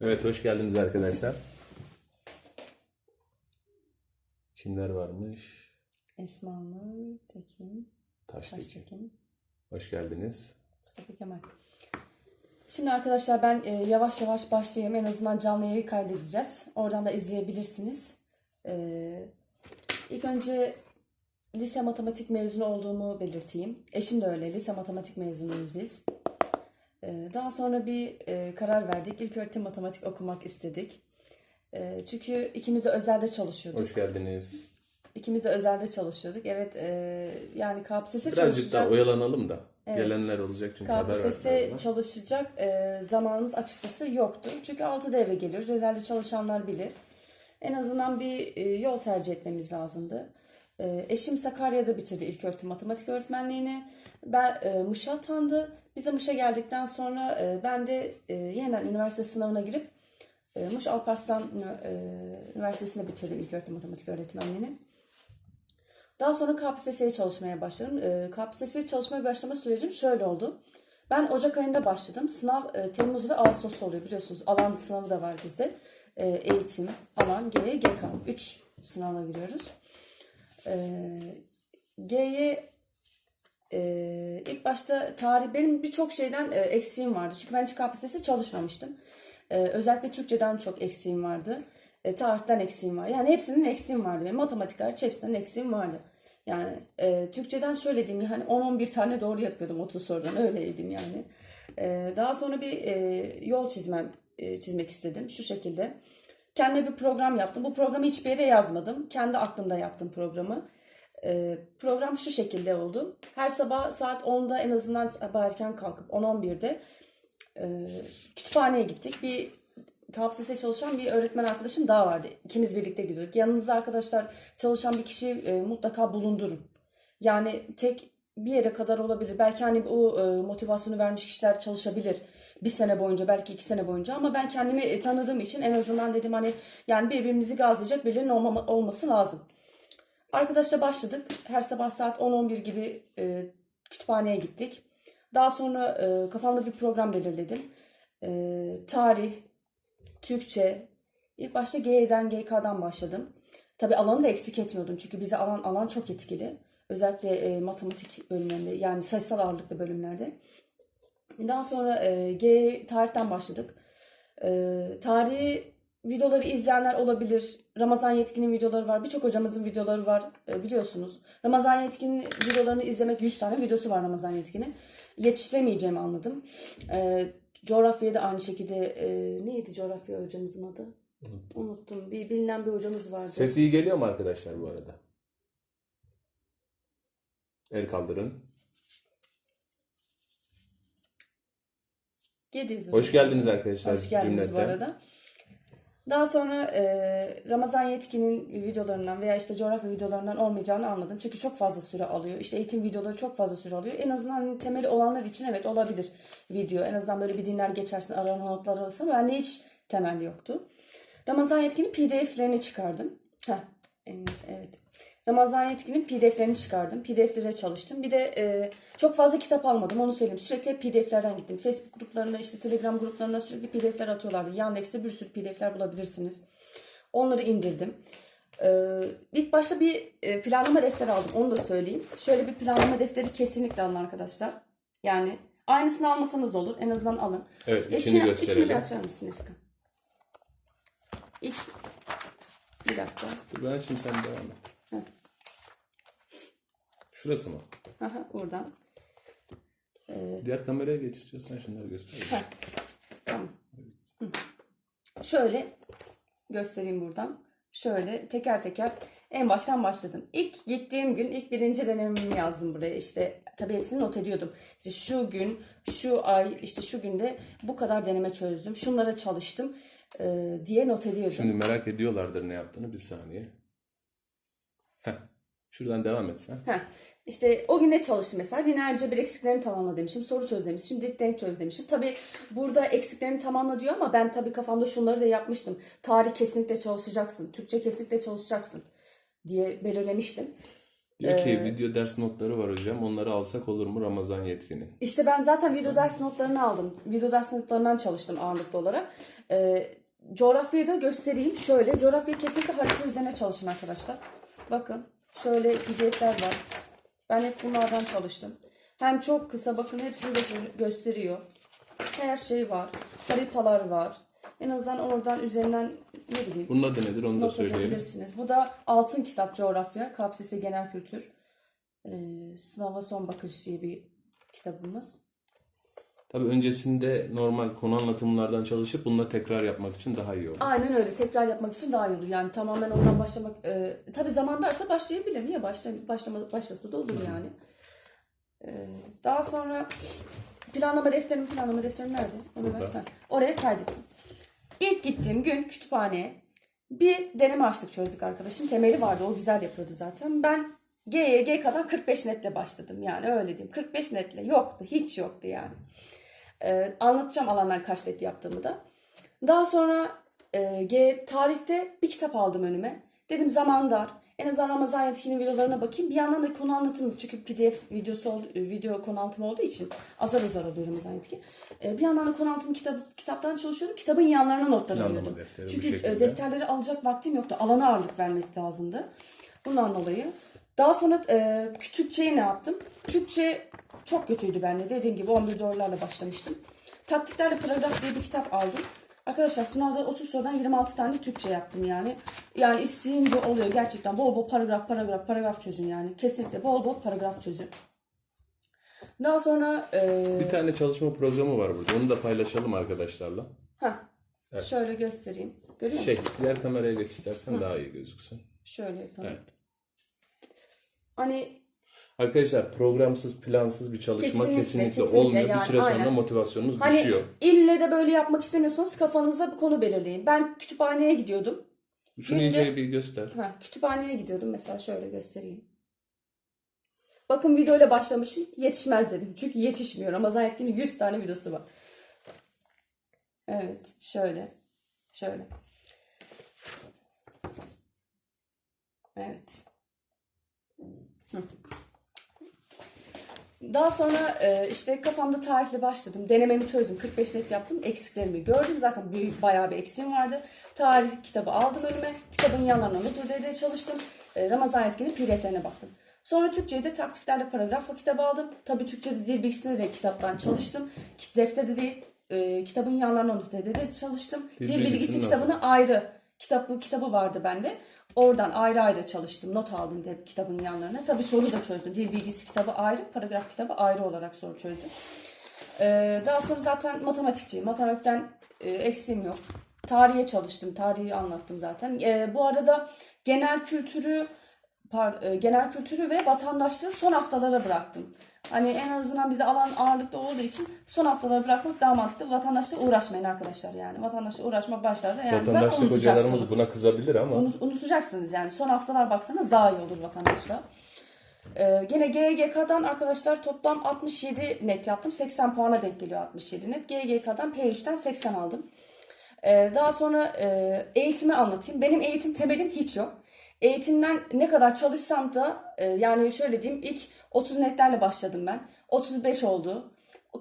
Evet, hoş geldiniz arkadaşlar. Kimler varmış? Esma Nur, Tekin, Taştekin. Taştekin, Hoş geldiniz. Mustafa Kemal. Şimdi arkadaşlar ben e, yavaş yavaş başlayayım. En azından canlı yayını kaydedeceğiz. Oradan da izleyebilirsiniz. E, ilk önce lise matematik mezunu olduğumu belirteyim. Eşim de öyle. Lise matematik mezunuyuz biz. E, daha sonra bir e, karar verdik. İlk öğretim matematik okumak istedik. E, çünkü ikimiz de özelde çalışıyorduk. Hoş geldiniz. İkimiz de özelde çalışıyorduk. Evet e, yani KPSS Birazcık çalışacak. daha oyalanalım da. Evet. Gelenler olacak çünkü haber KPSS bana. çalışacak e, zamanımız açıkçası yoktu. Çünkü 6'da eve geliyoruz. Özelde çalışanlar bilir. En azından bir e, yol tercih etmemiz lazımdı. E, eşim Sakarya'da bitirdi ilköğretim matematik öğretmenliğini. Ben e, Mış'a atandı. Bize Mış'a geldikten sonra e, ben de e, yeniden üniversite sınavına girip e, Muş Alparslan e, Üniversitesi'nde bitirdim ilköğretim matematik öğretmenliğini. Daha sonra KPSS'ye çalışmaya başladım. E, KPSS'ye çalışmaya başlama sürecim şöyle oldu. Ben Ocak ayında başladım. Sınav e, Temmuz ve Ağustos'ta oluyor biliyorsunuz. Alan sınavı da var bizde. E, eğitim, alan, G, GK. 3 sınava giriyoruz. E, G'ye e, ilk başta tarih benim birçok şeyden e, eksiğim vardı. Çünkü ben hiç KPSS çalışmamıştım. E, özellikle Türkçeden çok eksiğim vardı. E, tarihten eksiğim var. Yani hepsinin eksiğim vardı. Benim matematik hariç hepsinden eksiğim vardı. Yani e, Türkçeden şöyle diyeyim yani 10-11 tane doğru yapıyordum 30 sorudan öyleydim yani. E, daha sonra bir e, yol çizmem e, çizmek istedim şu şekilde. Kendime bir program yaptım. Bu programı hiçbir yere yazmadım. Kendi aklımda yaptım programı. E, program şu şekilde oldu. Her sabah saat 10'da en azından sabah erken kalkıp 10-11'de e, kütüphaneye gittik. Bir KPSS çalışan bir öğretmen arkadaşım daha vardı. İkimiz birlikte gidiyorduk. Yanınızda arkadaşlar çalışan bir kişi e, mutlaka bulundurun. Yani tek bir yere kadar olabilir. Belki hani o e, motivasyonu vermiş kişiler çalışabilir. Bir sene boyunca belki iki sene boyunca ama ben kendimi e, tanıdığım için en azından dedim hani yani birbirimizi gazlayacak birilerinin olmama, olması lazım. Arkadaşla başladık. Her sabah saat 10-11 gibi e, kütüphaneye gittik. Daha sonra e, kafamda bir program belirledim. E, tarih, Türkçe. İlk başta G'den GK'dan başladım. Tabi alanı da eksik etmiyordum çünkü bize alan alan çok etkili. Özellikle e, matematik bölümlerinde yani sayısal ağırlıklı bölümlerde. Daha sonra e, G tarihten başladık. E, tarihi videoları izleyenler olabilir. Ramazan Yetkin'in videoları var. Birçok hocamızın videoları var e, biliyorsunuz. Ramazan Yetkin'in videolarını izlemek 100 tane videosu var Ramazan Yetkin'in. Yetiştiremeyeceğimi anladım. E, coğrafyaya da aynı şekilde e, neydi coğrafya hocamızın adı? Unuttum. Unuttum. Bir bilinen bir hocamız vardı. Ses iyi geliyor mu arkadaşlar bu arada? El kaldırın. Gidiyordu. Hoş geldiniz arkadaşlar Hoş geldiniz bu cümleten. arada. Daha sonra e, Ramazan Yetkin'in videolarından veya işte coğrafya videolarından olmayacağını anladım. Çünkü çok fazla süre alıyor. İşte eğitim videoları çok fazla süre alıyor. En azından hani temeli olanlar için evet olabilir video. En azından böyle bir dinler geçersin aranan notlar alırsa ama bende hiç temel yoktu. Ramazan Yetkin'in pdf'lerini çıkardım. Heh, evet, evet. Ramazan Yetkin'in pdf'lerini çıkardım. pdf'lere çalıştım. Bir de e, çok fazla kitap almadım onu söyleyeyim. Sürekli pdf'lerden gittim. Facebook gruplarına işte Telegram gruplarına sürekli pdf'ler atıyorlardı. Yandex'te bir sürü pdf'ler bulabilirsiniz. Onları indirdim. Ee, ilk başta bir e, planlama defteri aldım. Onu da söyleyeyim. Şöyle bir planlama defteri kesinlikle alın arkadaşlar. Yani aynısını almasanız olur. En azından alın. Evet, içini İçini, içini bir gösterelim. açar mısın Efika? İç. Bir dakika. Ben şimdi sen devam et. Heh. Şurası mı? Aha, buradan. Diğer kameraya geç istiyorsan şunları göster. Tamam. Hı. Şöyle göstereyim buradan. Şöyle teker teker en baştan başladım. İlk gittiğim gün ilk birinci denememi yazdım buraya. İşte tabii hepsini not ediyordum. İşte şu gün, şu ay, işte şu günde bu kadar deneme çözdüm. Şunlara çalıştım e, diye not ediyordum. Şimdi merak ediyorlardır ne yaptığını. Bir saniye. Heh. Şuradan devam et sen. Heh. İşte o gün ne çalıştım mesela? Lineer cebir eksiklerini tamamla demişim. Soru çöz demişim. Dik denk çöz demişim. Tabii burada eksiklerini tamamla diyor ama ben tabii kafamda şunları da yapmıştım. Tarih kesinlikle çalışacaksın. Türkçe kesinlikle çalışacaksın diye belirlemiştim. Diyor ki Ee, video ders notları var hocam. Onları alsak olur mu Ramazan yetkini? İşte ben zaten video ders notlarını aldım. Video ders notlarından çalıştım ağırlıklı olarak. Ee, coğrafyayı da göstereyim. Şöyle coğrafyayı kesinlikle harita üzerine çalışın arkadaşlar. Bakın şöyle pdf'ler var. Ben hep bunlardan çalıştım. Hem çok kısa bakın hepsini de gösteriyor. Her şey var. Haritalar var. En azından oradan üzerinden ne bileyim Bunun adı nedir onu da söyleyelim. Bu da Altın Kitap Coğrafya, KPSS Genel Kültür. Ee, Sınava Son Bakış diye bir kitabımız. Tabii öncesinde normal konu anlatımlardan çalışıp bununla tekrar yapmak için daha iyi olur. Aynen öyle. Tekrar yapmak için daha iyi olur. Yani tamamen ondan başlamak... E, tabii zaman darsa başlayabilir. Niye başla, başlama, başlasa da olur yani. E, daha sonra planlama defterim, planlama defterim nerede? Onu ver. Burada. Oraya kaydettim. İlk gittiğim gün kütüphaneye bir deneme açtık çözdük arkadaşın. Temeli vardı. O güzel yapıyordu zaten. Ben G'ye G kadar 45 netle başladım. Yani öyle diyeyim. 45 netle yoktu. Hiç yoktu yani. Ee, anlatacağım alandan kaç net yaptığımı da. Daha sonra e, G tarihte bir kitap aldım önüme. Dedim zaman dar. En azından Ramazan Yetkin'in videolarına bakayım. Bir yandan da konu anlatımı çünkü pdf videosu ol- video konu anlatımı olduğu için azar azar oluyor Ramazan Yetkin. E, bir yandan da konu anlatımı kitap, kitaptan çalışıyordum. Kitabın yanlarına notlar alıyordum. defteri Çünkü e, defterleri alacak vaktim yoktu. Alana ağırlık vermek lazımdı. Bundan dolayı. Daha sonra e, Türkçe'yi ne yaptım? Türkçe çok kötüydü bende. Dediğim gibi 11 doğrularla başlamıştım. Taktiklerle Paragraf diye bir kitap aldım. Arkadaşlar sınavda 30 sorudan 26 tane Türkçe yaptım yani. Yani isteyince oluyor gerçekten. Bol bol paragraf paragraf paragraf çözün yani. Kesinlikle bol bol paragraf çözün. Daha sonra e, Bir tane çalışma programı var burada. Onu da paylaşalım arkadaşlarla. heh, Evet. şöyle göstereyim. Görüyor Şey, musun? diğer kameraya geç istersen daha iyi gözüksün. Şöyle yapalım. Evet. Hani Arkadaşlar programsız, plansız bir çalışma Kesinlikle, kesinlikle, kesinlikle olmuyor. yani, bir süre sonra aynen. motivasyonunuz Hani düşüyor. ille de böyle yapmak istemiyorsanız kafanızda bir konu belirleyin. Ben kütüphaneye gidiyordum. Şunu günde- iyice bir göster. Ha, kütüphaneye gidiyordum mesela şöyle göstereyim. Bakın videoyla başlamışım. Yetişmez dedim. Çünkü yetişmiyor. Ramazan Yetkin'in 100 tane videosu var. Evet. Şöyle. Şöyle. Evet. Hı. Daha sonra e, işte kafamda tarihle başladım. Denememi çözdüm. 45 net yaptım. Eksiklerimi gördüm. Zaten büyük, bayağı bir eksiğim vardı. Tarih kitabı aldım önüme. Kitabın yanlarına not ödeye çalıştım. E, Ramazan Yetkin'in pdf'lerine baktım. Sonra Türkçe'de de taktiklerle paragraf kitabı aldım. Tabii Türkçe'de dil bilgisine de kitaptan çalıştım. Defterde değil, e, kitabın yanlarına not ödeye de çalıştım. Dil Dil, bilgisi kitabını ayrı. Kitabı, kitabı vardı bende. Oradan ayrı ayrı çalıştım. Not aldım de, kitabın yanlarına. Tabii soru da çözdüm. Dil bilgisi kitabı ayrı, paragraf kitabı ayrı olarak soru çözdüm. Ee, daha sonra zaten matematikçiyim. Matematikten e, eksiğim yok. Tarihe çalıştım. Tarihi anlattım zaten. Ee, bu arada genel kültürü e, genel kültürü ve vatandaşlığı son haftalara bıraktım. Hani en azından bize alan ağırlıklı olduğu için son haftalara bırakmak daha mantıklı. Vatandaşla uğraşmayın arkadaşlar yani. Vatandaşla uğraşmak başlarda yani zaten Vatandaşlık hocalarımız unutacaksınız. buna kızabilir ama Unut- unutacaksınız yani. Son haftalar baksanız daha iyi olur vatandaşla. Ee, gene GGK'dan arkadaşlar toplam 67 net yaptım. 80 puana denk geliyor 67 net. GGK'dan P3'ten 80 aldım. Ee, daha sonra e, eğitimi anlatayım. Benim eğitim temelim hiç yok. Eğitimden ne kadar çalışsam da e, yani şöyle diyeyim ilk 30 netlerle başladım ben. 35 oldu.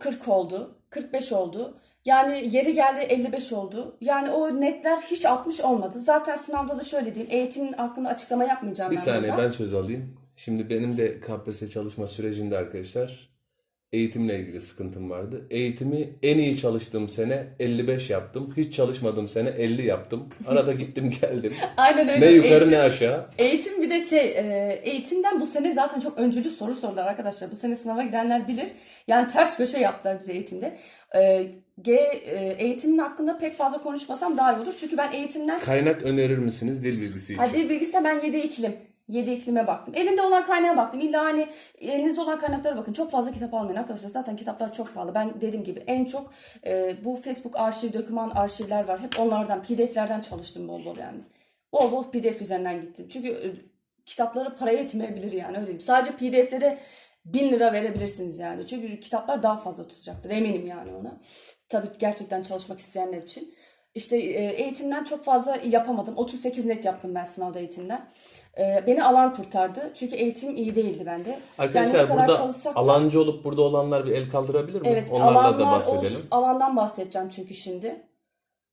40 oldu. 45 oldu. Yani yeri geldi 55 oldu. Yani o netler hiç 60 olmadı. Zaten sınavda da şöyle diyeyim. Eğitimin hakkında açıklama yapmayacağım bir ben saniye burada. ben söz alayım. Şimdi benim de KPSS çalışma sürecinde arkadaşlar eğitimle ilgili sıkıntım vardı. Eğitimi en iyi çalıştığım sene 55 yaptım. Hiç çalışmadığım sene 50 yaptım. Arada gittim geldim. Aynen öyle. Ne yukarı Eğitim- ne aşağı. Eğitim bir de şey, e, eğitimden bu sene zaten çok öncülü soru sordular arkadaşlar. Bu sene sınava girenler bilir. Yani ters köşe yaptılar bize eğitimde. E, G e, eğitimin hakkında pek fazla konuşmasam daha iyi olur. Çünkü ben eğitimden Kaynak önerir misiniz dil bilgisi için? Ha, dil bilgisine ben 7 iklim. 7 iklime baktım. Elimde olan kaynağa baktım. İlla hani elinizde olan kaynaklara bakın. Çok fazla kitap almayın arkadaşlar. Zaten kitaplar çok pahalı. Ben dediğim gibi en çok e, bu Facebook arşiv, doküman arşivler var. Hep onlardan, pdf'lerden çalıştım bol bol yani. Bol bol pdf üzerinden gittim. Çünkü e, kitapları paraya yetmeyebilir yani öyle diyeyim. Sadece pdf'lere 1000 lira verebilirsiniz yani. Çünkü kitaplar daha fazla tutacaktır. Eminim yani ona. Tabii gerçekten çalışmak isteyenler için. İşte e, eğitimden çok fazla yapamadım. 38 net yaptım ben sınavda eğitimden. E, beni alan kurtardı. Çünkü eğitim iyi değildi bende. Arkadaşlar yani burada çalışsak da- alancı olup burada olanlar bir el kaldırabilir mi? Evet, Onlarla da bahsedelim. olsun- alandan bahsedeceğim çünkü şimdi.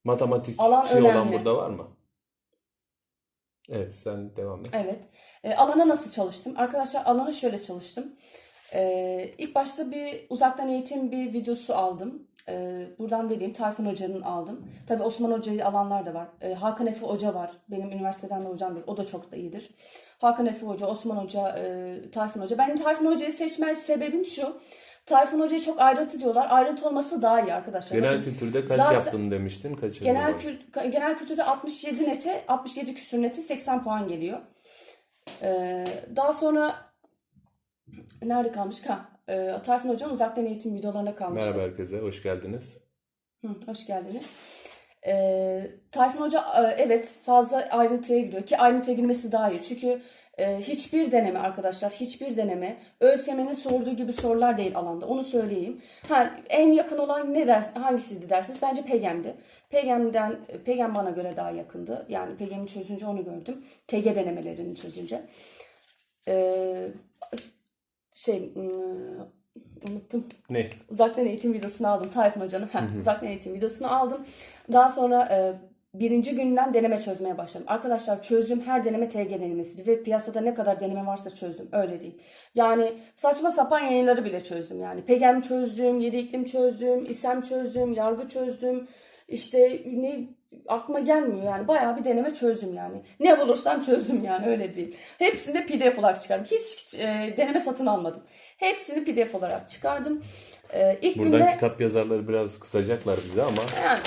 Matematik Alan şey olan burada var mı? Evet sen devam et. Evet. E, alana nasıl çalıştım? Arkadaşlar alana şöyle çalıştım. E, ilk başta bir uzaktan eğitim bir videosu aldım. E, buradan vereyim. Tayfun Hoca'nın aldım. Tabii Osman Hoca'yı alanlar da var. E, Hakan Efe Hoca var. Benim üniversiteden de hocamdır. O da çok da iyidir. Hakan Efe Hoca, Osman Hoca, e, Tayfun Hoca. Ben Tayfun Hoca'yı seçme sebebim şu. Tayfun Hoca'ya çok ayrıntı diyorlar. Ayrıntı olması daha iyi arkadaşlar. Genel Bakın, kültürde kaç zaten- yaptın demiştin? Kaçırdın Genel, kült, genel kültürde 67 nete, 67 küsür nete 80 puan geliyor. Ee, daha sonra nerede kalmıştık? Ha, e, Tayfun Hoca'nın uzaktan eğitim videolarına kalmıştık. Merhaba herkese, hoş geldiniz. Hı, hoş geldiniz. Ee, Tayfun Hoca e, evet fazla ayrıntıya giriyor ki ayrıntıya girmesi daha iyi. Çünkü e, hiçbir deneme arkadaşlar hiçbir deneme ÖSYM'nin sorduğu gibi sorular değil alanda onu söyleyeyim. Ha, en yakın olan ne ders, hangisiydi dersiniz? Bence PEGEM'di. PEGEM'den, PEGEM bana göre daha yakındı. Yani PEGEM'i çözünce onu gördüm. TG denemelerini çözünce. Ee, şey ım, unuttum. Ne? Uzaktan eğitim videosunu aldım Tayfun Hoca'nın. Heh, Uzaktan eğitim videosunu aldım. Daha sonra e, birinci günden deneme çözmeye başladım. Arkadaşlar çözdüğüm her deneme TG denemesiydi. Ve piyasada ne kadar deneme varsa çözdüm. Öyle değil. Yani saçma sapan yayınları bile çözdüm. Yani PEGEM çözdüm, 7 iklim çözdüm, İSEM çözdüm, yargı çözdüm. İşte ne aklıma gelmiyor yani bayağı bir deneme çözdüm yani. Ne bulursam çözdüm yani öyle değil. Hepsini de PDF olarak çıkardım. Hiç e, deneme satın almadım. Hepsini PDF olarak çıkardım. E, ilk Buradan günde kitap yazarları biraz kısacaklar bize ama yani